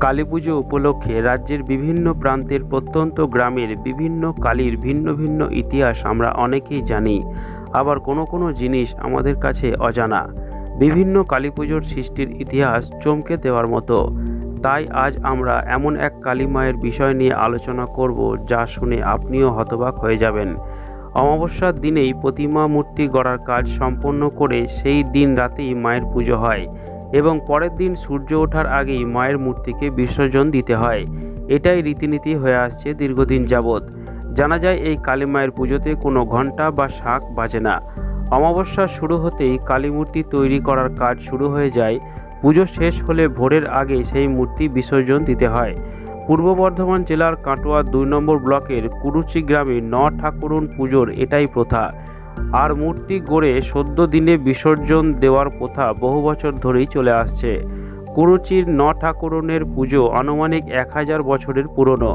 কালী পুজো উপলক্ষে রাজ্যের বিভিন্ন প্রান্তের প্রত্যন্ত গ্রামের বিভিন্ন কালীর ভিন্ন ভিন্ন ইতিহাস আমরা অনেকেই জানি। আবার কোনো কোনো জিনিস আমাদের কাছে অজানা। বিভিন্ন কালী পুজোর সৃষ্টির ইতিহাস চমকে দেওয়ার মতো। তাই আজ আমরা এমন এক কালী মায়ের বিষয় নিয়ে আলোচনা করব যা শুনে আপনিও হতবাক হয়ে যাবেন। অমাবস্যার দিনেই প্রতিমা মূর্তি গড়ার কাজ সম্পন্ন করে সেই দিন রাতেই মায়ের পুজো হয়। এবং পরের দিন সূর্য ওঠার আগেই মায়ের মূর্তিকে বিসর্জন দিতে হয়। এটাই রীতিনীতি হয়ে আসছে দীর্ঘদিন যাবৎ। জানা যায়, এই কালী মায়ের পুজোতে কোনো ঘণ্টা বা শাঁখ বাজে না। অমাবস্যা শুরু হতেই কালী মূর্তি তৈরি করার কাজ শুরু হয়ে যায়। পুজো শেষ হলে ভোরের আগে সেই মূর্তি বিসর্জন দিতে হয়। পূর্ব বর্ধমান জেলার কাটোয়া দুই নম্বর ব্লকের কুরুচি গ্রামে ন ঠাকুরুন পুজোর এটাই প্রথা। আর মূর্তি গড়ে সদ্য দিনে বিসর্জন দেওয়ার প্রথা বহু বছর ধরেই চলে আসছে। কুরুচির ন ঠাকুরনের পুজো আনুমানিক এক হাজার বছরের পুরনো।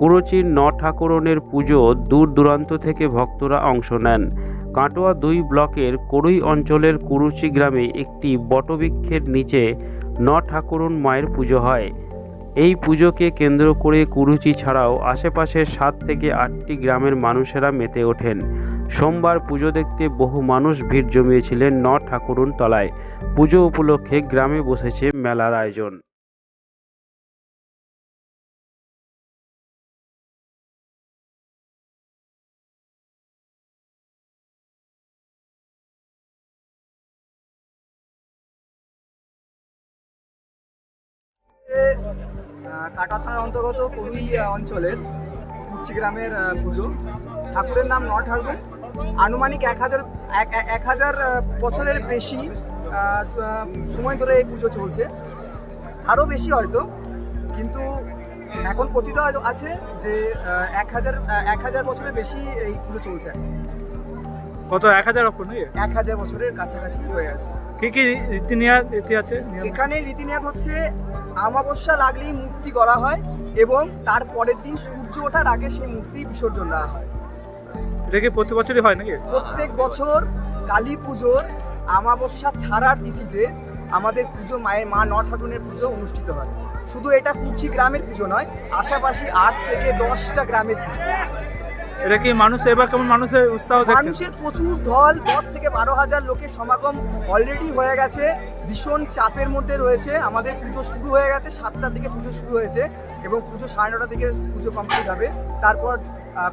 কুরুচির ন ঠাকুরনের পুজো দূর দূরান্ত থেকে ভক্তরা অংশ নেন। কাটোয়া দুই ব্লকের করুই অঞ্চলের কুরুচি গ্রামে একটি বটবৃক্ষের নিচে ন ঠাকুরন মায়ের পুজো হয়। এই পুজোকে কেন্দ্র করে কুরুচি ছাড়াও আশেপাশের সাত থেকে আটটি গ্রামের মানুষেরা মেতে ওঠেন। সোমবার পুজো দেখতে বহু মানুষ ভিড় জমিয়েছিলেন ন ঠাকুরন তলায়। পুজো উপলক্ষে গ্রামে বসেছে মেলার আয়োজন। কাটা থানার অন্তর্গত কুড়ুই অঞ্চলের কুচ্ছি গ্রামের পুজো। ঠাকুরের নাম ন ঠাকুর। আনুমানিক এক হাজার এক- হাজার বছরের বেশি সময় ধরে এই পুজো চলছে। আরও বেশি হয়তো কিন্তু এখন কথিত আছে যে এক হাজার এক হাজার বছরের বেশি এই পুজো চলছে। কত এক হাজার এক হাজার বছরের কাছাকাছি হয়ে আছে কি কি রীতি রীতি আছে? এখানে রীতিনিয়ত হচ্ছে আমাবস্যা লাগলেই মূর্তি গড়া হয় এবং তার পরের দিন সূর্য ওঠার আগে সেই মূর্তি বিসর্জন দেওয়া হয়। এটা কি প্রতি বছরই হয় নাকি? প্রত্যেক বছর কালী পুজোর আমাবস্যা ছাড়ার তিথিতে আমাদের পুজো মায়ের মা ন ঠাকুরের পুজো অনুষ্ঠিত হয়। শুধু এটা কুচি গ্রামের পুজো নয় আশাপাশি আট থেকে দশটা গ্রামের পুজো। এটা কি মানুষ এবার কেমন মানুষের উৎসাহ মানুষের প্রচুর ঢল দশ থেকে বারো হাজার লোকের সমাগম অলরেডি হয়ে গেছে। ভীষণ চাপের মধ্যে রয়েছে। আমাদের পুজো শুরু হয়ে গেছে সাতটা থেকে পুজো শুরু হয়েছে এবং পুজো সাড়ে নটা থেকে পুজো কমপ্লিট হবে। তারপর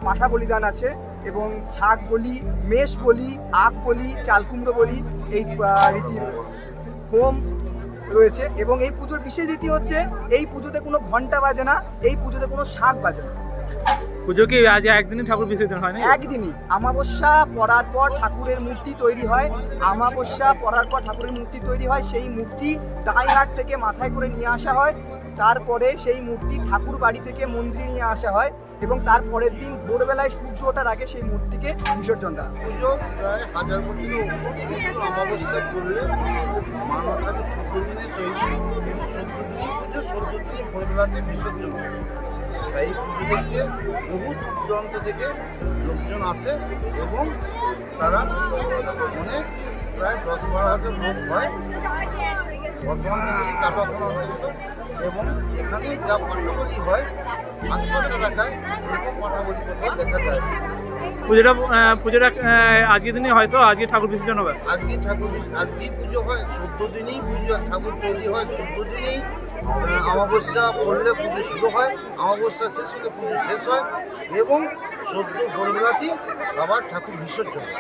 পাঁঠা বলিদান আছে এবং ছাগ বলি মেষ বলি আখ বলি চালকুমড়ো বলি এই রীতির হোম রয়েছে এবং এই পুজোর বিশেষ রীতি হচ্ছে এই পুজোতে কোনো ঘণ্টা বাজে না এই পুজোতে কোনো শাক বাজে না। পুজো কি আজ একদিনই ঠাকুর বিসর্জন হয় নাকি? একদিনই। আমাবস্যা পড়ার পর ঠাকুরের মূর্তি তৈরি হয়। আমাবস্যা পড়ার পর ঠাকুরের মূর্তি তৈরি হয় সেই মূর্তি দাইহাট থেকে মাথায় করে নিয়ে আসা হয়। তারপরে সেই মূর্তি ঠাকুর বাড়ি থেকে মন্দিরে নিয়ে আসা হয়। এবং তার পরের দিন ভোরবেলায় সূর্য ওঠার আগে সেই মূর্তিকে বিসর্জন দেওয়া পুজো প্রায় হাজার কিন্তু অমাবস্যা করলে মানুষ থাকে দিনে তৈরি এবং দিনে পুজো সদ্য দিনে ভোরবেলাতে বিসর্জন এই পুজো দেখতে বহু দূরান্ত থেকে লোকজন আসে এবং তারা অনেক, প্রায় দশ বারো হাজার লোক হয়। বর্তমান দিনে কাটাশোনা অন্তর্গত এবং এখানে যা পাঠাবলি হয় আশপাশ এলাকায় এরকম পাঠাবলি কোথাও দেখা যায়। পুজোটা পুজোটা আজকের দিনই হয়তো আজকে ঠাকুর বিসর্জন হবে? আজকে ঠাকুর আজকেই পুজো হয় চোদ্দ দিনেই পুজো ঠাকুর তৈরি হয় চোদ্দ দিনেই। অমাবস্যা পড়লে পুজো শুরু হয় অমাবস্যা শেষ হলে পুজো শেষ হয় এবং চোদ্দ ভোরবেলাতেই আবার ঠাকুর বিসর্জন হয়।